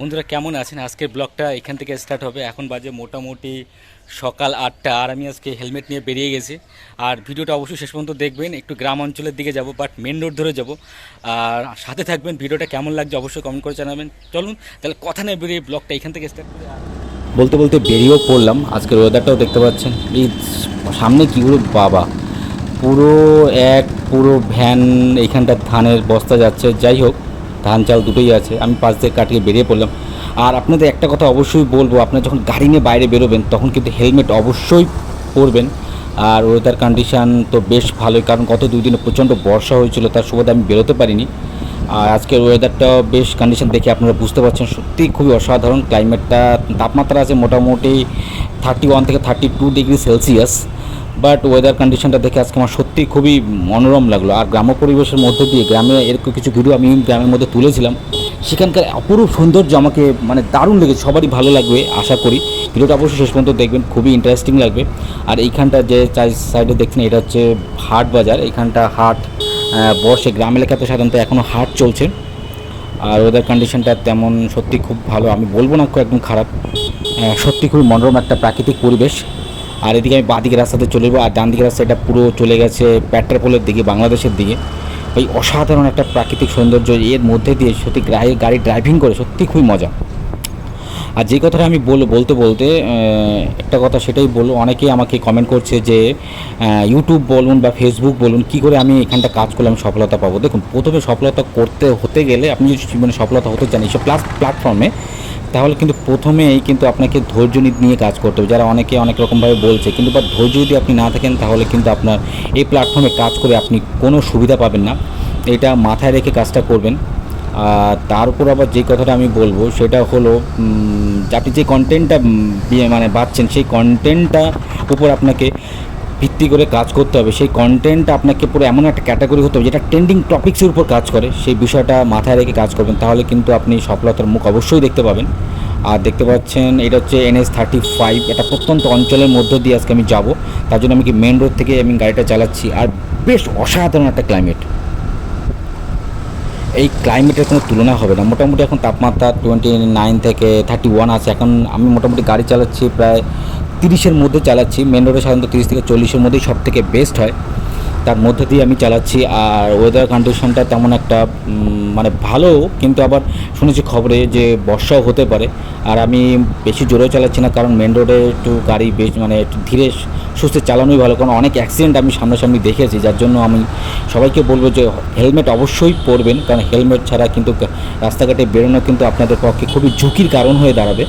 বন্ধুরা, কেমন আছেন? আজকের ব্লগটা এখান থেকে স্টার্ট হবে। এখন বাজে মোটামুটি সকাল আটটা, আর আমি আজকে হেলমেট নিয়ে বেরিয়ে গেছি। আর ভিডিওটা অবশ্যই শেষ পর্যন্ত দেখবেন। একটু গ্রাম অঞ্চলের দিকে যাব বাট মেন রোড ধরে যাব। আর সাথে থাকবেন, ভিডিওটা কেমন লাগছে অবশ্যই কমেন্ট করে জানাবেন। চলুন, তাহলে কথা নেই বেরিয়ে ব্লগটা এখান থেকে স্টার্ট করে। বলতে বলতে বেরিয়েও পড়লাম। আজকের ওয়েদারটাও দেখতে পাচ্ছেন। এই সামনে কীগুলো বাবা। পুরো এক পুরো ভ্যান এইখানটা ধানের বস্তা যাচ্ছে। যাই হোক ধান চাল দুটোই আছে। আমি পাশ দিয়ে কাটিয়ে বেরিয়ে পড়লাম। আর আপনাদের একটা কথা অবশ্যই বলব, আপনারা যখন গাড়ি নিয়ে বাইরে বেরোবেন, তখন কিন্তু হেলমেট অবশ্যই পরবেন। আর ওয়েদার কন্ডিশান তো বেশ ভালোই, কারণ গত দুই দিনে প্রচণ্ড বর্ষা হয়েছিল, তার সুবাদে আমি বেরোতে পারিনি। আর আজকের ওয়েদারটাও বেশ কন্ডিশন দেখে আপনারা বুঝতে পারছেন, সত্যিই খুবই অসাধারণ। ক্লাইমেটটা তাপমাত্রা আছে মোটামুটি থার্টি ওয়ান থেকে thirty two degree Celsius but weather কন্ডিশনটা দেখে আজকে আমার সত্যি খুবই মনোরম লাগল। আর গ্রাম্য পরিবেশের মধ্যে দিয়ে গ্রামে এরকম কিছু ভিডিও আমি গ্রামের মধ্যে তুলেছিলাম, সেখানকার অপরূপ সৌন্দর্য আমাকে মানে দারুণ লেগেছে, সবারই ভালো লাগবে আশা করি। ভিডিওটা অবশ্যই শেষ পর্যন্ত দেখবেন, খুবই ইন্টারেস্টিং লাগবে। আর এইখানটা যে সাইডে দেখছেন, এটা হচ্ছে হাট বাজার, এইখানটা হাট বর্ষে গ্রাম এলাকাতে সাধারণত এখনও হাট চলছে। আর ওয়েদার কন্ডিশনটা তেমন সত্যি খুব ভালো, আমি বলব না একদম খারাপ। সত্যি খুবই মনোরম একটা প্রাকৃতিক পরিবেশ। আর এদিকে আমি বাঁদিকে রাস্তাতে চলে যাব, আর ডান দিকে রাস্তা এটা পুরো চলে গেছে পেট্রাপোলের দিকে, বাংলাদেশের দিকে। ওই অসাধারণ একটা প্রাকৃতিক সৌন্দর্য, এর মধ্যে দিয়ে সত্যি গাড়ি ড্রাইভিং করে, সত্যি খুবই মজা। আর যে কথাটা আমি বল, বলতে বলতে একটা কথা সেটাই বলব, অনেকেই আমাকে কমেন্ট করছে যে ইউটিউব বলুন বা ফেসবুক বলুন, কি করে আমি এখানটা কাজ করলে আমি সফলতা পাবো? দেখুন, প্রথমে সফলতা করতে, হতে গেলে আপনি যদি জীবনে সফলতা হতে চান, এইসব প্লাস প্ল্যাটফর্মে তাহলে কিন্তু প্রথমেই কিন্তু আপনাকে ধৈর্য নিয়ে কাজ করতে হবে। যারা অনেকে অনেক রকমভাবে বলছে, কিন্তু বা ধৈর্য যদি আপনি না থাকেন, তাহলে কিন্তু আপনার এই প্ল্যাটফর্মে কাজ করে আপনি কোনো সুবিধা পাবেন না। এটা মাথায় রেখে কাজটা করবেন। তার উপর আবার যে কথাটা আমি বলব, সেটা হলো আপনি যে কন্টেন্টটা মানে বাচ্ছেন, সেই কন্টেন্টটা উপর আপনাকে ভিত্তি করে কাজ করতে হবে, সেই কন্টেন্ট আপনাকে পুরো এমন একটা ক্যাটাগরি হতে হবে যেটা ট্রেন্ডিং টপিক্সের উপর কাজ করে, সেই বিষয়টা মাথায় রেখে কাজ করবেন, তাহলে কিন্তু আপনি সফলতার মুখ অবশ্যই দেখতে পাবেন। আর দেখতে পাচ্ছেন, এটা হচ্ছে এনএস থার্টি ফাইভ এটা প্রত্যন্ত অঞ্চলের মধ্য দিয়ে আজকে আমি যাব, তার জন্য আমি কি মেন রোড থেকে আমি গাড়িটা চালাচ্ছি, আর বেশ অসাধারণ একটা ক্লাইমেট এই ক্লাইমেটের কোনো তুলনা হবে না, মোটামুটি এখন তাপমাত্রা টোয়েন্টি নাইন থেকে থার্টি ওয়ান আছে, এখন আমি মোটামুটি গাড়ি চালাচ্ছি প্রায় তিরিশের মধ্যে চালাচ্ছি মেন রোডে সাধারণত তিরিশ থেকে চল্লিশের মধ্যেই সব থেকে বেস্ট হয়। তার মধ্যে দিয়ে আমি চালাচ্ছি, আর ওয়েদার কন্ডিশনটা তেমন একটা মানে ভালো, কিন্তু আবার শুনেছি খবরে যে বর্ষাও হতে পারে। আর আমি বেশি জোরেও চালাচ্ছি না, কারণ মেন রোডে একটু গাড়ি বেশ মানে একটু ধীরে সুস্থে চালানোই ভালো, কারণ অনেক অ্যাক্সিডেন্ট আমি সামনাসামনি দেখেছি, যার জন্য আমি সবাইকে বলব যে হেলমেট অবশ্যই পরবেন, কারণ হেলমেট ছাড়া কিন্তু রাস্তাঘাটে বেরোনো কিন্তু আপনাদের পক্ষে খুবই ঝুঁকির কারণ হয়ে দাঁড়াবে।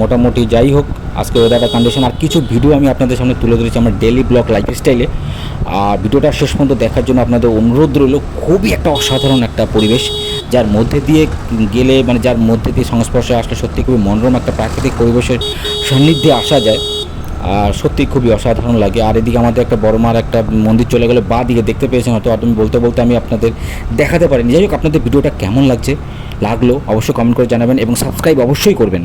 মোটামুটি যাই হোক আজকে ওয়েদারটা কন্ডিশন আর কিছু ভিডিও আমি আপনাদের সামনে তুলে ধরেছি আমার ডেলি ব্লগ লাইফস্টাইলে আর ভিডিওটা শেষ পর্যন্ত দেখার জন্য আপনাদের অনুরোধ রইল, খুবই একটা অসাধারণ একটা পরিবেশ, যার মধ্যে দিয়ে গেলে মানে যার মধ্যে দিয়ে সংস্পর্শে আসলে সত্যি খুবই মনোরম একটা প্রাকৃতিক পরিবেশের সান্নিধ্যে আসা যায়। আর সত্যি খুবই অসাধারণ লাগে। আর এদিকে আমাদের একটা বড় মার একটা মন্দির চলে গেলে, বা দিকে দেখতে পেয়েছেন হয়তো তুমি বলতে বলতে আমি আপনাদের দেখাতে পারিনি। যাই হোক, আপনাদের ভিডিওটা কেমন লাগছে, লাগল অবশ্যই কমেন্ট করে জানাবেন এবং সাবস্ক্রাইব অবশ্যই করবেন।